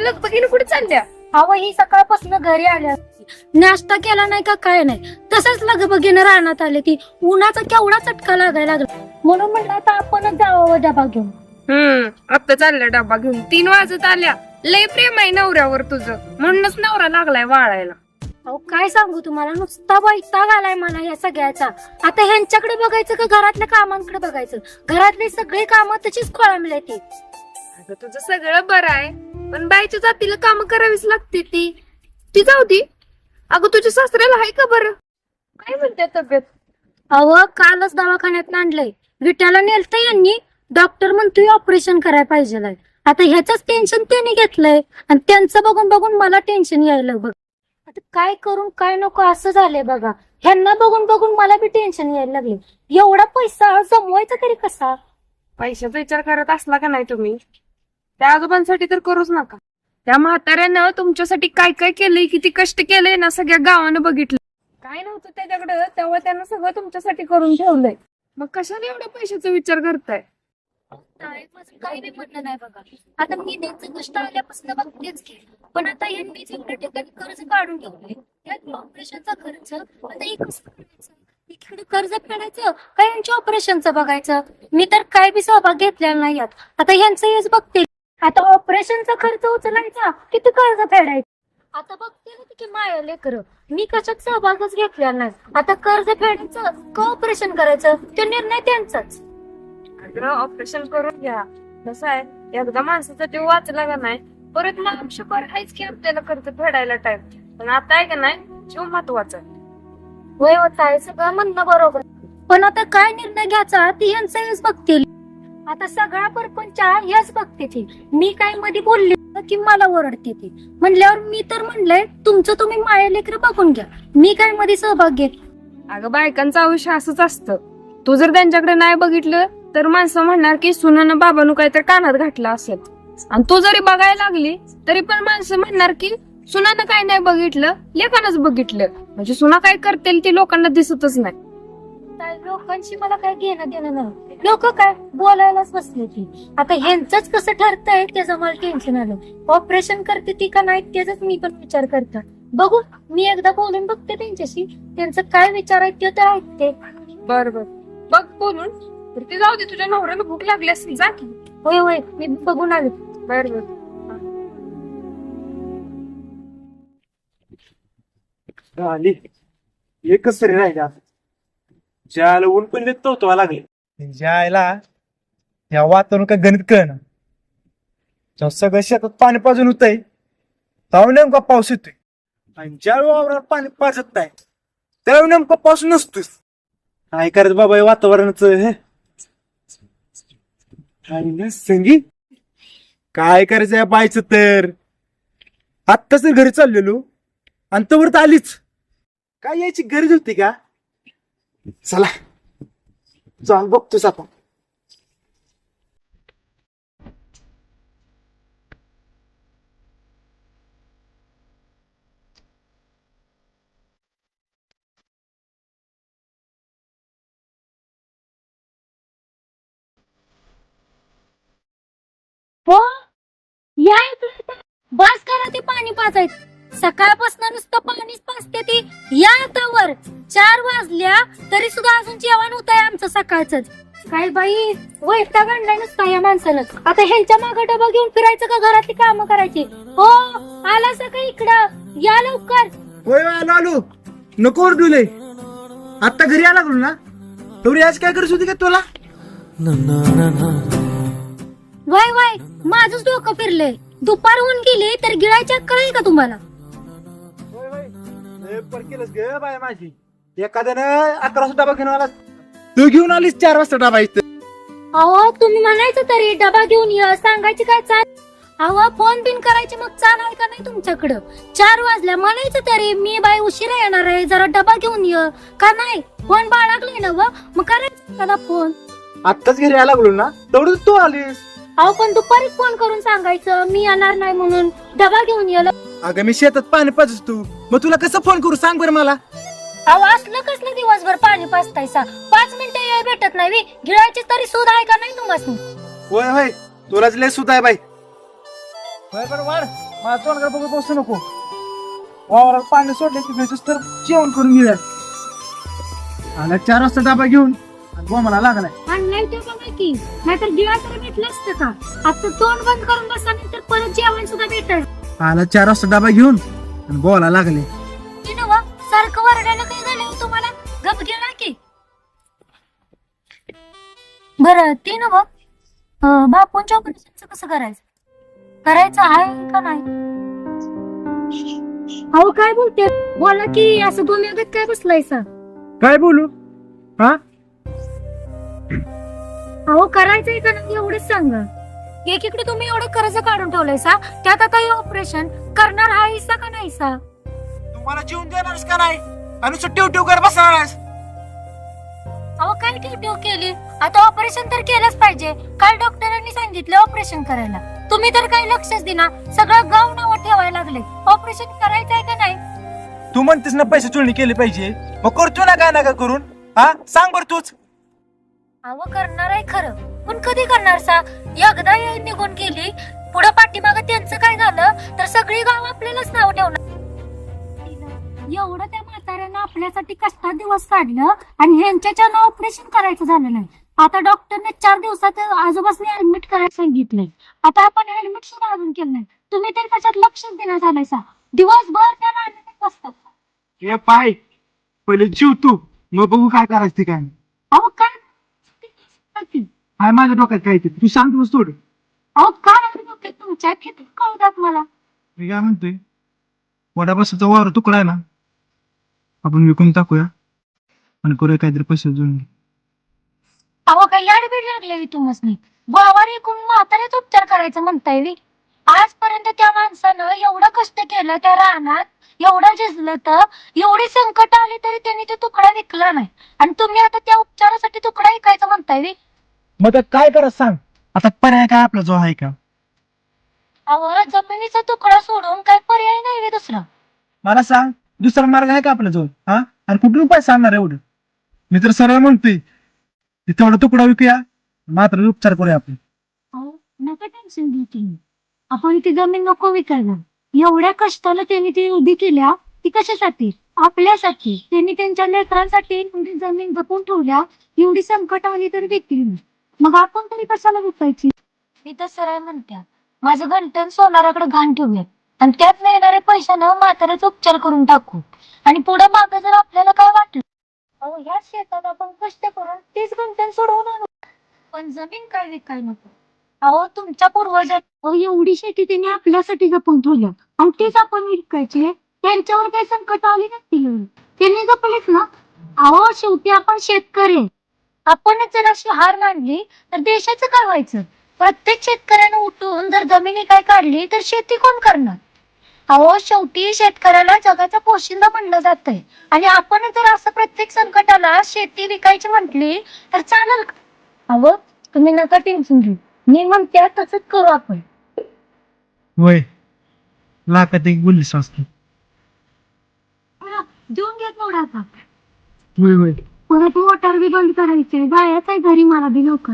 लगबगीने कुठे चालल्या? अहो ही सकाळपासून घरी आल्या. नाश्ता केला नाही का काय नाही. तसंच लगबगीने राहण्यात आले ती उन्हाचा केवढा चटका लागायला लागला. म्हणून म्हटलं आता आपणच जावं डबा घेऊन. हम्म आता चालल्या डबा घेऊन. तीन वाजत आल्या. लय प्रेम आहे नवऱ्यावर तुझं. म्हणूनच नवरा लागलाय वाळायला. अहो काय सांगू तुम्हाला? नुसता वैताग आलाय मला या सगळ्याचा. आता ह्यांच्याकडे बघायचं का घरातल्या कामांकडे बघायचं? घरातली सगळी कामं तशीच खोळंबले ती. अगं तुझं सगळं बरं आहे. पण बाईच्या जातीला काम करावीच लागते ती. ती जाऊ दे. अगं तुझ्या सासऱ्याला आहे का बरं? काय म्हणते तब्येत? अहो कालच दवाखान्यात आणलंय. विट्याला नेलतं यांनी. डॉक्टर म्हणतोय ऑपरेशन करायला पाहिजे आता ह्याच टेन्शन त्यांनी घेतलंय. आणि त्यांचं बघून बघून मला टेन्शन यायला बघ आता काय करून काय नको असं झालंय बघा. ह्यांना बघून बघून मला बी टेन्शन यायला लागले. एवढा पैसा जमवायचा तरी कसा? पैशाचा विचार करत असला का नाही तुम्ही? त्या आजोबांसाठी तर करूच नका. त्या म्हाताऱ्यानं तुमच्यासाठी काय काय केलंय किती कष्ट केलंय ना सगळ्या गावानं बघितलं. काय नव्हतं त्याच्याकडं तेव्हा त्यानं सगळं तुमच्यासाठी करून ठेवलंय. मग कशाला एवढ्या पैशाचा विचार करताय? नाही, माझं काही म्हणणं नाही बघा. आता मी त्यांचं कष्ट आल्यापासून बघतेच की पण आता यांनी ठिकाणी कर्ज काढून त्यात ऑपरेशनचा खर्च आता हे कसं करायचं इकडे कर्ज फेडायचं का यांच्या ऑपरेशनचं बघायचं? मी तर काय बी सहभाग घेतलेला नाही आता यांचं हेच बघते आता ऑपरेशनचा खर्च उचलायचा किती कर्ज फेडायचं? आता बघते ना की माया लेकर. मी कशात सहभागच घेतलेला नाही. आता कर्ज फेडायचं का ऑपरेशन करायचं? तो निर्णय त्यांचाच. अगं ऑपरेशन करून घ्या. कसं आहे एकदा माणसाचा जीव वाचला का नाही परत मग शुकर आहेच की आपल्याला कर्ज फेडायला टाइम पण आता आहे का नाही जीव महत्त्वाचा आहे. वय होत आहे सगळं म्हणणं बरोबर. पण आता काय निर्णय घ्यायचा ती यांचं हेच बघतील. आता सगळा परपंच हेच बघते ती मी काय मध्ये बोलले की मला ओरडते ती. म्हणल्यावर मी तर म्हणलंय तुमचं तुम्ही माया लेकर बघून घ्या. मी काय मध्ये सहभाग घेत अगं बायकांचं आयुष्य असंच असतं. तू जर त्यांच्याकडे नाही बघितलं तर माणसं म्हणणार की सुनानं बाबानं काहीतरी कानात घातलं असेल. आणि तू जरी बघायला लागली तरी पण माणसं म्हणणार की सुनानं काय नाही बघितलं लेखानच बघितलं. म्हणजे सुना काय करतील ती लोकांना दिसतच नाही. काय लोकांशी मला काय घेणं देणं नाही. लोक काय बोलायलाच बसले ती. आता ह्यांचंच कसं ठरतंय त्याचं मला टेन्शन आलं. ऑपरेशन करते ती का नाही त्याचाच मी पण विचार करते. बघू मी एकदा बोलून बघते त्यांच्याशी. त्यांचं काय विचार आहे ते तर ऐकते. बर बर. बघ बोलून. तर ते जाऊ दे तुझ्या नवऱ्याला भूक लागली असेल जा की. होय होय मी बघून आले. बर बर. आली एकच तरी राहिला ज्याला ऊन पण व्यक्त होतो लागले. ज्याला या वातावरण काय गणित कळना. जेव्हा सगळं शेतात पाणी पाजून होतंय तेव्हा नेमका पाऊस येतोय. आणि ज्या वावरात पाणी पाजत नाही त्यावेळी नेमका पाऊस नसतोच. काय करायचं बाबा या वातावरणाच संगी? काय करायचं या बायचं तर? आत्ताच तर घरी चाललेलो. आणि तवर तर आलीच. काय यायची गरज होती का? चला. जाऊन बघतोच आपण हो? या इकडे. बस करा ते पाणी पाजायचं. सकाळपासून नुसतं पाणीच तरी सुद्धा अजून जेवण होत आहे आमचं सकाळच काय बाई वैताग आणलाय नुसता या माणसानं आता ह्यांच्या मागे डबा घेऊन फिरायचं का घरातली कामं करायची? हो आला सकाळी इकडं. या लवकर. होय होय, आलो आलो. नको ओरडूले आता घरी आला लागलो ना? तेवढी आज काय करत होती का तुला? वय वय माझंच डोकं फिरलंय. दुपार होऊन गेली तर गिळायच्या कळेल का तुम्हाला? ग बाय माझी. एखाद्यानं अकरा सुद्धा घेऊन आला तू घेऊन आलीस चार वाजता डबा इथं. अहो तुम्ही म्हणायचं तरी डबा घेऊन ये सांगायची काय चाल? अहो फोन बिन करायची मग चाल आहे का नाही तुमच्याकडं? चार वाजल्या म्हणायचं तरी मी बाई उशिरा येणार आहे जरा डबा घेऊन ये. का नाही? फोन बाळगलाय ना व? मग करायचं फोन आत्ताच घरी आला लागलो ना तेवढं तू आलीस. अहो पण दुपारी फोन करून सांगायचं मी येणार नाही म्हणून. डबा घेऊन ये अगं मी शेतात पाणी पाजस तू. मग तुला कसं फोन करू? सांग बरं मला. अहो असलं कसलं दिवसभर पाणी पाचतायसा पाच मिनिटं याय भेटत नाही वी. गिळायची तरी सुद्धा आहे का नाही तुम्हाला होय होय. तुलाच लय सुद्धा आहे बाई. बरं बरं वाढ. माझा तोंडकडे बघत बसू नको. वावरात पाणी सोडले की भेटूस तर जेवण करून घेऊया आला चार वाजता डबा घेऊन आणि बोमाला लागलाय. आणलाय ते बघा की. नाहीतर दिवा तरी भेटलं असतं का? आता तोंड बंद करून बसा तर परत जेवण सुद्धा भेटल. आला चार वाजता डबा घेऊन आणि बोला लागले. गप गेला की. बर ते नव बापूंच्या ऑपरेशनचं कसं करायचं? करायचं आहे का नाही? अहो काय बोलते? बोला की असं दोन काय बसलायसा काय बोलू? हा? अहो करायचंय का नाही एवढंच सांगा. एकीकडे तुम्ही एवढं कर्ज काढून ठेवलंयसा त्यात आता हे ऑपरेशन करणार हा हिस्सा का नाही सा तुम्हाला जेवण देणारच का नाही? आणि सुट्टी उठी कर बसणार आहेस अहो काय ठेव केली? आता ऑपरेशन तर केलंच पाहिजे. काल डॉक्टरांनी सांगितलं ऑपरेशन करायला. तुम्ही तर काही लक्षच देना सगळं गाव नावं ठेवायला लागले. ऑपरेशन करायचंय का नाही? तू म्हणतेस ना पैसे चोळणी केली पाहिजे. मग करतो ना काय नका करून? हा? सांग बर तूच. अहो करणार आहे खरं. पण कधी करणार सा? एकदा हे निघून गेली. पुढे पाठीमाग त्यांचं काय झालं? तर सगळी गाव आपल्यालाच नाव ठेवणार. एवढं त्या म्हाताऱ्यानं आपल्यासाठी कष्टात दिवस काढलं आणि ह्यांच्याच्या ऑपरेशन करायचं झालं नाही. आता डॉक्टरने चार दिवसात आजोबासने ऍडमिट करायला सांगितलंय. आता आपण ऍडमिट सुद्धा अजून केलं नाही. तुम्ही तर त्याच्यात लक्षच देण्यात झालंय सा. दिवसभर त्या राहण्यात बसतात हे पाय पहिले जीव तू. मग बघू काय करायचं ते काय अहो काय? हाय माझ्या डोक्यात काय ते? तू सांग तूच थोडं. अहो काय डोक्यात? तुमच्या किती कळतात मला. मी काय म्हणतोय? वडा बसाचा वावर तुकडा आहे ना? आपण विकून टाकूया. आणि करूया काहीतरी पैसे जुळून अहो काही अडबीड लागले तुम्हाला गोवारी एकूण म्हातारेच उपचार करायचं म्हणताय वी. आजपर्यंत त्या माणसानं एवढं कष्ट केलं त्या रानात एवढं झिजलं तर एवढी संकट आली तरी त्यांनी ते तुकडा विकला नाही. आणि तुम्ही आता त्या उपचारासाठी तुकडा विकायचं म्हणताय वी. मग आता काय करत सांग. आता पर्याय काय आपला जो आहे का? अहो जमिनीचा तुकडा सोडून काही पर्याय नाही वे दुसरा. मला सांग. दुसरा मार्ग आहे का आपल्या जवळ हा? आणि कुठून पैसे आणणार एवढं? मी तर सरळ म्हणतोय ते तेवढा तुकडा विकूया मात्र उपचार करूया आपण. नका टेन्शन घेऊ तुम्ही. आपण ती जमीन नको विकायला. एवढ्या कष्टाला त्यांनी ती उभी केल्या ती कशासाठी? आपल्यासाठी. त्यांनी त्यांच्या लेकरांसाठी एवढी जमीन जपून ठेवल्या एवढी संकट आली तरी विकली. मग आपण तरी कशाला विकायची? मी तर सरळ म्हणत्या माझं घंटन सोनाराकडे घाण ठेवूयात. आणि त्यात मिळणाऱ्या पैशानं म्हाताऱ्याच उपचार करून टाकू. आणि पुढे माग जर आपल्याला काय वाटलं? अहो ह्या शेतात आपण कष्ट करून तीच गुंतण सोडवून आणू. पण जमीन काय विकाय नको. अहो तुमच्या पूर्वजात एवढी शेती त्यांनी आपल्यासाठी जपून ठेवल्या आणि तीच आपण विकायची. त्यांच्यावर काही संकट आली नसतील. त्यांनी जपलेच ना. अहो शेवटी आपण शेतकरी. आपणच जर अशी हार मांडली तर देशाचं काय व्हायचं? प्रत्येक शेतकऱ्यानं उठून जर जमिनी काय काढली तर शेती कोण करणार? अहो शेवटी शेतकऱ्याला जगाचा पोशिंदा म्हणलं जातंय. आणि आपण जर असं प्रत्येक संकटाला शेती विकायची म्हटली तर चालेल का? अहो तुम्ही नका टेन्शन घेऊ. मी म्हणते तसंच करू आपण. होय. लाखात एक बोललीस असतो. देऊन घ्या तेवढा आता. परत मोटार बी बंद करायचे जायचं आहे घरी मला बी लवकर